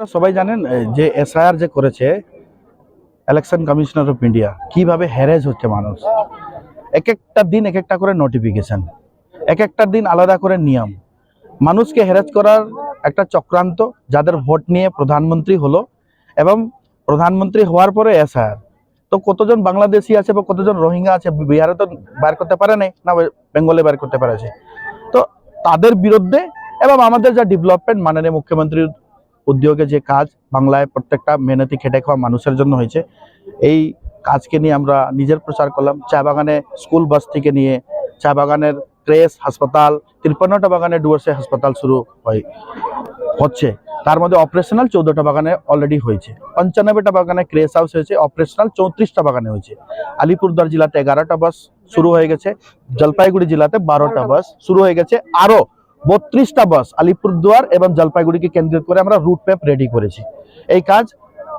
সবাই জানেন যে এসআইআর যে করেছে ইলেকশন কমিশনার অফ ইন্ডিয়া কীভাবে হ্যারেজ হচ্ছে মানুষ? এক একটা দিন এক একটা করে নোটিফিকেশন এক একটা দিন আলাদা করে নিয়ম। মানুষকে হ্যারেজ করার একটা চক্রান্ত, যাদের ভোট নিয়ে প্রধানমন্ত্রী হলো এবং প্রধানমন্ত্রী হওয়ার পরে এসআইআর তো কতজন বাংলাদেশি আছে বা কতজন রোহিঙ্গা আছে, বিহারে তো বার করতে পারে নাই, না বেঙ্গলে বার করতে পারেছে। তো তাদের বিরুদ্ধে এবং আমাদের যা ডেভেলপমেন্ট মাননীয় মুখ্যমন্ত্রীর উদ্যোগে যে কাজ বাংলায় প্রত্যেকটা মেহনতি খেটে খাওয়া মানুষের জন্য হয়েছে, এই কাজকে নিয়ে আমরা নিজের প্রচার করলাম। চা বাগানে স্কুল বাস থেকে নিয়ে চা বাগানের প্রেস হাসপাতাল, তিরপান্নটা বাগানে ডুয়ার্সে হাসপাতাল শুরু হয়, হচ্ছে। তার মধ্যে অপারেশনাল চৌদ্দটা বাগানে অলরেডি হয়েছে। পঞ্চানব্বইটা বাগানে ক্রেস হাউস হয়েছে, অপারেশনাল চৌত্রিশটা বাগানে হয়েছে। আলিপুরদুয়ার জেলাতে এগারোটা বাস শুরু হয়ে গেছে, জলপাইগুড়ি জেলাতে বারোটা বাস শুরু হয়ে গেছে, আরও বত্রিশটা বাস আলিপুরদুয়ার এবং জলপাইগুড়িকে কেন্দ্রিত করে আমরা রুট ম্যাপ রেডি করেছি। এই কাজ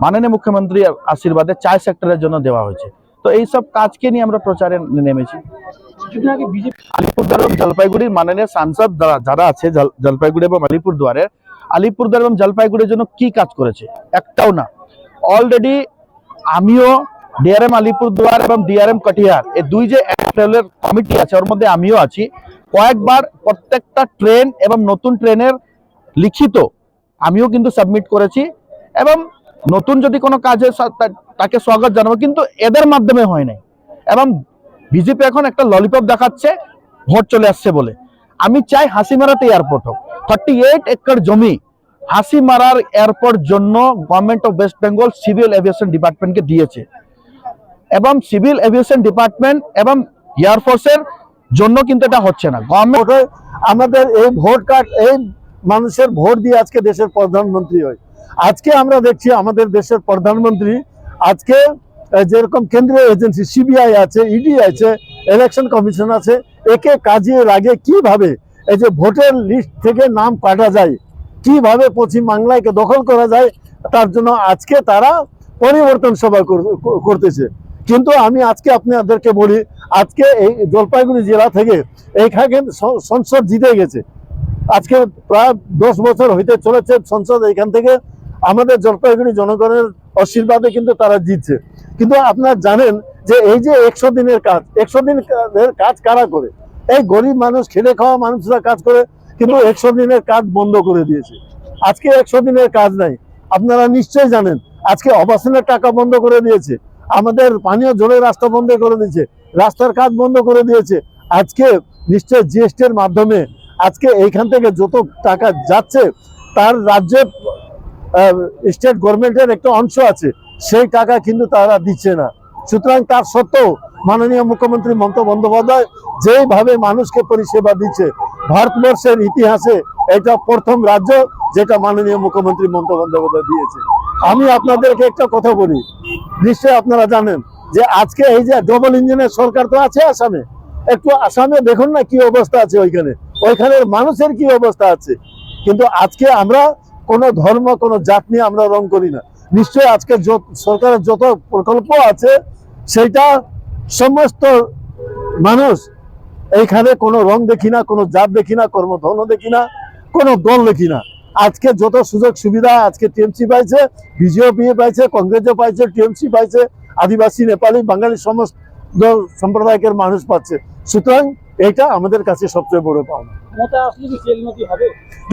মাননীয় মুখ্যমন্ত্রীর আশীর্বাদে চার সেক্টরের জন্য দেওয়া হয়েছে। তো এই সব কাজকে নিয়ে আমরা প্রচারে নেমেছি। আলিপুরদুয়ার এবং জলপাইগুড়ির মাননীয় সাংসদ যারা- যারা আছে জলপাইগুড়ি এবং আলিপুরদুয়ারের আলিপুরদুয়ার এবং জলপাইগুড়ির জন্য কি কাজ করেছে? একটাও না। অলরেডি আমিও ডিআরএম আলিপুরদুয়ার এবং ডিআরএম কটিহার এই দুই যে রেলের কমিটি আছে, ওর মধ্যে আমিও আছি। কয়েকবার প্রত্যেকটা ট্রেন এবং নতুন ট্রেনের লিখিত আমিও কিন্তু সাবমিট করেছি এবং নতুন যদি কোনো কাজে তাকে স্বাগত জানাব, কিন্তু এদের মাধ্যমে হয় নাই। এবং বিজেপি এখন একটা ললিপপ দেখাচ্ছে, ভোট চলে আসছে বলে। আমি চাই হাসিমারাতে এয়ারপোর্ট হোক। থার্টি এইট একর জমি হাসিমারার এয়ারপোর্ট জন্য government of West Bengal civil aviation ডিপার্টমেন্টকে দিয়েছে। এবং সিভিল এভিয়েশন ডিপার্টমেন্ট এবং এয়ারফোর্সের জন্য কিন্তু এটা হচ্ছে না। গভর্নমেন্ট আমাদের এই ভোট কার্ড, এই মানুষের ভোট দিয়ে আজকে দেশের প্রধানমন্ত্রী হয়। আজকে আমরা দেখছি আমাদের দেশের প্রধানমন্ত্রী আজকে যেরকম কেন্দ্রীয় এজেন্সি সিবিআই আছে, ইডি আছে, ইলেকশন কমিশন আছে, একে কাজে লাগে কীভাবে এই যে ভোটের লিস্ট থেকে নাম কাটা যায়, কীভাবে পশ্চিম বাংলাকে দখল করা যায়, তার জন্য আজকে তারা পরিবর্তন সভা কর- করতেছে। কিন্তু আমি আজকে আপনাদেরকে বলি, আজকে এই জলপাইগুড়ি জেলা থেকে এইখানে সংসদ জিতে গেছে। আজকে প্রায় দশ বছর হইতে চলেছে সংসদ এখান থেকে। আমাদের জলপাইগুড়ি জনগণের আশীর্বাদে কিন্তু তারা জিতছে। কিন্তু আপনারা জানেন যে এই যে একশো দিনের কাজ, একশো দিনের কাজ কারা করে? এই গরিব মানুষ, খেটে খাওয়া মানুষরা কাজ করে, কিন্তু একশো দিনের কাজ বন্ধ করে দিয়েছে। আজকে একশো দিনের কাজ নাই। আপনারা নিশ্চয়ই জানেন, আজকে অবাসনের টাকা বন্ধ করে দিয়েছে। আমাদের পানীয় জলের রাস্তা বন্ধ করে দিয়েছে। রাস্তার কাজ বন্ধ করে দিয়েছে। আজকে নিশ্চয় জিএসটি এর মাধ্যমে আজকে এইখান থেকে যত টাকা যাচ্ছে, তার রাজ্যে স্টেট গভর্নমেন্টের একটা অংশ আছে। সেই টাকা কিন্তু তারা দিচ্ছে না। সুতরাং তার সত্ত্বেও মাননীয় মুখ্যমন্ত্রী মমতা বন্দ্যোপাধ্যায় যেভাবে মানুষকে পরিষেবা দিচ্ছে, ভারতবর্ষের ইতিহাসে এটা প্রথম রাজ্য যেটা মাননীয় মুখ্যমন্ত্রী মমতা বন্দ্যোপাধ্যায় দিয়েছে। আমি আপনাদেরকে একটা কথা বলি। নিশ্চয় আপনারা জানেন যে আজকে এই যে ডবল ইঞ্জিনের সরকার তো আছে আসামে। একটু আসামে দেখুন না কি অবস্থা আছে ওইখানে। ওইখানের মানুষের কি অবস্থা আছে। কিন্তু আজকে আমরা কোনো ধর্ম, কোনো জাত নিয়ে আমরা রং করি না। নিশ্চয়ই আজকে সরকারের যত প্রকল্প আছে সেটা সমস্ত মানুষ এইখানে কোনো রং দেখি না, কোনো জাত দেখি না কর্মধর্ম দেখি না, কোনো দল দেখি না। আজকে যত সুযোগ সুবিধা আজকে টিএমসি পাইছে বিজেপি পাইছে, কংগ্রেসও পাইছে, টিএমসি পাইছে, আদিবাসী, নেপালি, বাঙালি সমস্ত সম্প্রদায়কের মানুষ পাচ্ছে। সুতরাং এটা আমাদের কাছে সবচেয়ে বড় পাওনা।